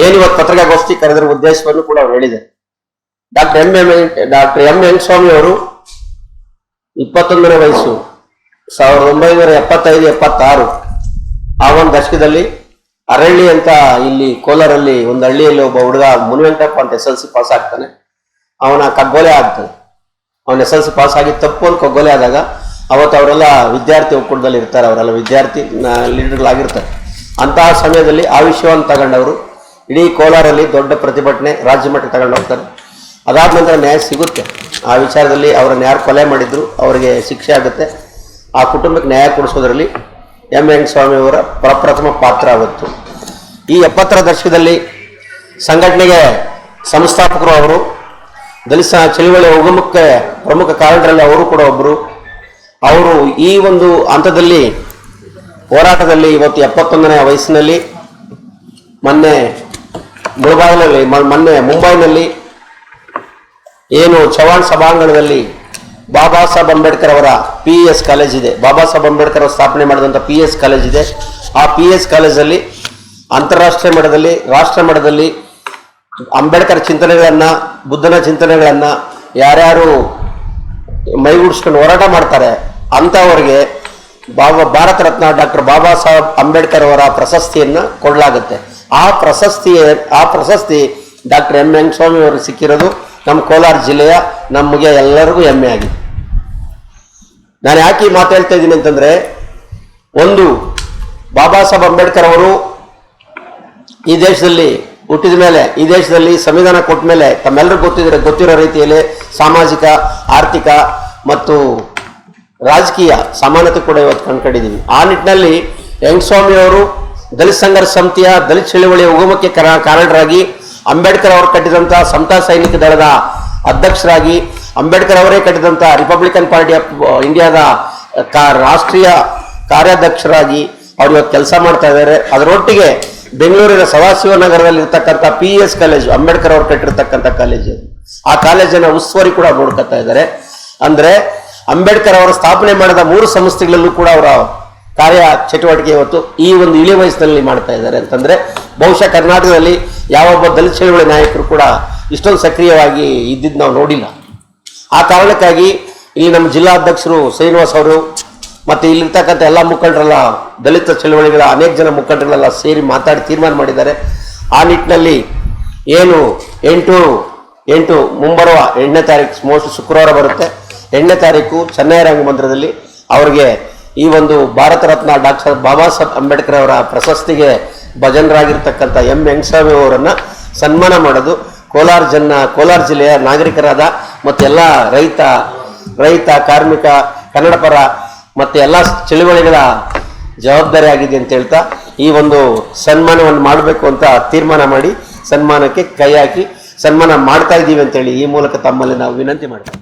ಏನು ಇವತ್ತು ಪತ್ರಿಕಾಗೋಷ್ಠಿ ಕರೆದಿರುವ ಉದ್ದೇಶವನ್ನು ಕೂಡ ಅವ್ರು ಹೇಳಿದೆ doctor M M doctor M Swamy ಅವರು ಇಪ್ಪತ್ತೊಂದನೇ ವಯಸ್ಸು, ಸಾವಿರದ ಒಂಬೈನೂರ ಎಪ್ಪತ್ತೈದು, ಎಪ್ಪತ್ತಾರು, ಆ ಒಂದು ದಶಕದಲ್ಲಿ ಅರಳ್ಳಿ ಅಂತ ಇಲ್ಲಿ ಕೋಲಾರಲ್ಲಿ ಒಂದು ಹಳ್ಳಿಯಲ್ಲಿ ಒಬ್ಬ ಹುಡುಗ ಮುನಿವೆಂಕಟಪ್ಪ ಅಂತ ಎಸ್ ಎಲ್ ಸಿ ಪಾಸ್ ಆಗ್ತಾನೆ. ಅವನ ಕಗ್ಗೊಲೆ ಆಗ್ತಾನೆ ಅವನ ಎಸ್ ಎಲ್ ಸಿ ಪಾಸ್ ಆಗಿ ತಪ್ಪು ಒಂದು ಕಗ್ಗೊಲೆ ಆದಾಗ ಅವತ್ತು ಅವರೆಲ್ಲ ವಿದ್ಯಾರ್ಥಿ ಒಕ್ಕೂಟದಲ್ಲಿ ಇರ್ತಾರೆ ಅವರೆಲ್ಲ ವಿದ್ಯಾರ್ಥಿ ಲೀಡರ್ಗಳಾಗಿರ್ತಾರೆ. ಅಂತಹ ಸಮಯದಲ್ಲಿ ಆ ವಿಷಯವನ್ನು ತಗೊಂಡವರು ಇಡೀ ಕೋಲಾರಲ್ಲಿ ದೊಡ್ಡ ಪ್ರತಿಭಟನೆ ರಾಜ್ಯ ಮಟ್ಟಕ್ಕೆ ತಗೊಂಡು ಹೋಗ್ತಾರೆ. ಅದಾದ ನಂತರ ನ್ಯಾಯ ಸಿಗುತ್ತೆ. ಆ ವಿಚಾರದಲ್ಲಿ ಅವರನ್ನು ಯಾರು ಕೊಲೆ ಮಾಡಿದ್ರು, ಅವರಿಗೆ ಶಿಕ್ಷೆ ಆಗುತ್ತೆ. ಆ ಕುಟುಂಬಕ್ಕೆ ನ್ಯಾಯ ಕೊಡಿಸೋದ್ರಲ್ಲಿ ಎಂ. ಎನ್ ಸ್ವಾಮಿ ಅವರ ಪ್ರಪ್ರಥಮ ಪಾತ್ರ ಆಗುತ್ತೆ ಈ ಎಪ್ಪತ್ತರ ದಶಕದಲ್ಲಿ ಸಂಘಟನೆಗೆ ಸಂಸ್ಥಾಪಕರು ಅವರು, ದಲಿತ ಚಳುವಳಿ ಉಗಮಕ್ಕೆ ಪ್ರಮುಖ ಕಾರಣರಲ್ಲಿ ಅವರು ಕೂಡ ಒಬ್ಬರು ಅವರು ಈ ಒಂದು ಹಂತದಲ್ಲಿ ಹೋರಾಟದಲ್ಲಿ ಇವತ್ತು ಎಪ್ಪತ್ತೊಂದನೇ ವಯಸ್ಸಿನಲ್ಲಿ ಮೊನ್ನೆ ಮುಳಬಾಗಿಲಲ್ಲಿ ಮೊನ್ನೆ ಮುಂಬೈನಲ್ಲಿ ಏನು ಚವಾಣ್ ಸಭಾಂಗಣದಲ್ಲಿ ಬಾಬಾ ಸಾಹೇಬ್ ಅಂಬೇಡ್ಕರ್ ಅವರ ಪಿ ಎಸ್ ಕಾಲೇಜ್ ಇದೆ. ಬಾಬಾ ಸಾಹೇಬ್ ಅಂಬೇಡ್ಕರ್ ಅವರು ಸ್ಥಾಪನೆ ಮಾಡಿದಂಥ ಪಿ ಎಸ್ ಕಾಲೇಜ್ ಇದೆ. ಆ ಪಿ ಎಸ್ ಕಾಲೇಜಲ್ಲಿ ಅಂತಾರಾಷ್ಟ್ರೀಯ ಮಟ್ಟದಲ್ಲಿ ರಾಷ್ಟ್ರ ಮಟ್ಟದಲ್ಲಿ ಅಂಬೇಡ್ಕರ್ ಚಿಂತನೆಗಳನ್ನು, ಬುದ್ಧನ ಚಿಂತನೆಗಳನ್ನು ಯಾರ್ಯಾರು ಮೈಗೂಡಿಸ್ಕೊಂಡು ಹೋರಾಟ ಮಾಡ್ತಾರೆ ಅಂಥವ್ರಿಗೆ ಬಾಬಾ ಭಾರತ ರತ್ನ ಡಾಕ್ಟರ್ ಬಾಬಾ ಸಾಹೇಬ್ ಅಂಬೇಡ್ಕರ್ ಅವರ ಪ್ರಶಸ್ತಿಯನ್ನ ಕೊಡಲಾಗುತ್ತೆ. ಆ ಪ್ರಶಸ್ತಿ ಆ ಪ್ರಶಸ್ತಿ ಡಾಕ್ಟರ್ ಎಂ ಸ್ವಾಮಿ ಅವರು ಸಿಕ್ಕಿರೋದು ನಮ್ಮ ಕೋಲಾರ ಜಿಲ್ಲೆಯ ನಮಗೆ ಎಲ್ಲರಿಗೂ ಹೆಮ್ಮೆ ಆಗಿದೆ. ನಾನು ಯಾಕೆ ಈ ಮಾತು ಹೇಳ್ತಾ ಇದ್ದೀನಿ ಅಂತಂದ್ರೆ, ಒಂದು ಬಾಬಾ ಸಾಹೇಬ್ ಅಂಬೇಡ್ಕರ್ ಅವರು ಈ ದೇಶದಲ್ಲಿ ಹುಟ್ಟಿದ ಮೇಲೆ, ಈ ದೇಶದಲ್ಲಿ ಸಂವಿಧಾನ ಕೊಟ್ಟ ಮೇಲೆ ತಮ್ಮೆಲ್ಲರಿಗೂ ಗೊತ್ತಿದ್ರೆ ಗೊತ್ತಿರೋ ರೀತಿಯಲ್ಲಿ ಸಾಮಾಜಿಕ, ಆರ್ಥಿಕ ಮತ್ತು ರಾಜಕೀಯ ಸಮಾನತೆ ಕೂಡ ಇವತ್ತು ಕಂಡುಕೊಂಡಿದ್ದೀವಿ ಆ ನಿಟ್ಟಿನಲ್ಲಿ ಯಂಗಸ್ವಾಮಿ ಅವರು, ದಲಿತ ಸಂಘರ್ಷ ಸಮಿತಿಯ ದಲಿತ ಚಳುವಳಿಯ ಉಗಮಕ್ಕೆ ಕರ- ಕಾರಣರಾಗಿ ಅಂಬೇಡ್ಕರ್ ಅವರು ಕಟ್ಟಿದಂಥ ಸಮತಾ ಸೈನಿಕ ದಳದ ಅಧ್ಯಕ್ಷರಾಗಿ ಅಂಬೇಡ್ಕರ್ ಅವರೇ ಕಟ್ಟಿದಂಥ ರಿಪಬ್ಲಿಕನ್ ಪಾರ್ಟಿ ಆಫ್ ಇಂಡಿಯಾದ ರಾಷ್ಟ್ರೀಯ ಕಾರ್ಯಾಧ್ಯಕ್ಷರಾಗಿ ಅವ್ರು ಇವತ್ತು ಕೆಲಸ ಮಾಡ್ತಾ ಇದ್ದಾರೆ. ಅದರೊಟ್ಟಿಗೆ ಬೆಂಗಳೂರಿನ ಸದಾಶಿವ ನಗರದಲ್ಲಿ ಇರ್ತಕ್ಕಂಥ ಪಿ ಎಸ್ ಕಾಲೇಜು, ಅಂಬೇಡ್ಕರ್ ಅವರು ಕಟ್ಟಿರ್ತಕ್ಕಂಥ ಕಾಲೇಜು ಆ ಕಾಲೇಜನ್ನು ಉಸ್ತುವಾರಿ ಕೂಡ ನೋಡ್ಕೊತಾ ಇದ್ದಾರೆ. ಅಂದ್ರೆ ಅಂಬೇಡ್ಕರ್ ಅವರು ಸ್ಥಾಪನೆ ಮಾಡಿದ ಮೂರು ಸಂಸ್ಥೆಗಳಲ್ಲೂ ಕೂಡ ಅವರ ಕಾರ್ಯ ಚಟುವಟಿಕೆ ಇವತ್ತು ಈ ಒಂದು ಇಳಿ ವಯಸ್ಸಿನಲ್ಲಿ ಮಾಡ್ತಾ ಇದ್ದಾರೆ ಅಂತಂದ್ರೆ ಬಹುಶಃ ಕರ್ನಾಟಕದಲ್ಲಿ ಯಾವೊಬ್ಬ ದಲಿತ ಚಳುವಳಿ ನಾಯಕರು ಕೂಡ ಇಷ್ಟೊಂದು ಸಕ್ರಿಯವಾಗಿ ಇದ್ದಿದ್ದು ನಾವು ನೋಡಿಲ್ಲ. ಆ ಕಾರಣಕ್ಕಾಗಿ ಇಲ್ಲಿ ನಮ್ಮ ಜಿಲ್ಲಾಧ್ಯಕ್ಷರು ಶ್ರೀನಿವಾಸ್ ಅವರು ಮತ್ತೆ ಇಲ್ಲಿರ್ತಕ್ಕಂಥ ಎಲ್ಲ ಮುಖಂಡರೆಲ್ಲ ದಲಿತ ಚಳುವಳಿಗಳ ಅನೇಕ ಜನ ಮುಖಂಡರೆಲ್ಲ ಸೇರಿ ಮಾತಾಡಿ ತೀರ್ಮಾನ ಮಾಡಿದ್ದಾರೆ. ಆ ನಿಟ್ಟಿನಲ್ಲಿ ಏನು ಎಂಟು ಎಂಟು ಮುಂಬರುವ ಎಂಟನೇ ತಾರೀಕು ಮೋಸ್ಟ್ ಶುಕ್ರವಾರ ಬರುತ್ತೆ. ಎಂಟನೇ ತಾರೀಕು ಚೆನ್ನೈ ರಂಗಮಂದಿರದಲ್ಲಿ ಅವರಿಗೆ ಈ ಒಂದು ಭಾರತ ರತ್ನ ಡಾಕ್ಟರ್ ಬಾಬಾ ಸಾಹೇಬ್ ಅಂಬೇಡ್ಕರ್ ಅವರ ಪ್ರಶಸ್ತಿಗೆ ಭಜನರಾಗಿರ್ತಕ್ಕಂಥ ಎಂ ವೆಂಕಟಸ್ವಾಮಿ ಅವರನ್ನು ಸನ್ಮಾನ ಮಾಡೋದು. ಕೋಲಾರ ಜನ, ಕೋಲಾರ ಜಿಲ್ಲೆಯ ನಾಗರಿಕರಾದ ಮತ್ತೆಲ್ಲ ರೈತ ರೈತ, ಕಾರ್ಮಿಕ, ಕನ್ನಡಪರ ಮತ್ತು ಮತ್ತೆ ಎಲ್ಲ ಚಳುವಳಿಗಳ ಜವಾಬ್ದಾರಿ ಆಗಿದೆ ಅಂತ ಹೇಳ್ತಾ ಈ ಒಂದು ಸನ್ಮಾನವನ್ನು ಮಾಡಬೇಕು ಅಂತ ತೀರ್ಮಾನ ಮಾಡಿ ಸನ್ಮಾನಕ್ಕೆ ಕೈ ಹಾಕಿ ಸನ್ಮಾನ ಮಾಡ್ತಾ ಇದ್ದೀವಿ ಅಂತೇಳಿ ಈ ಮೂಲಕ ತಮ್ಮಲ್ಲಿ ನಾವು ವಿನಂತಿ ಮಾಡ್ತೀವಿ.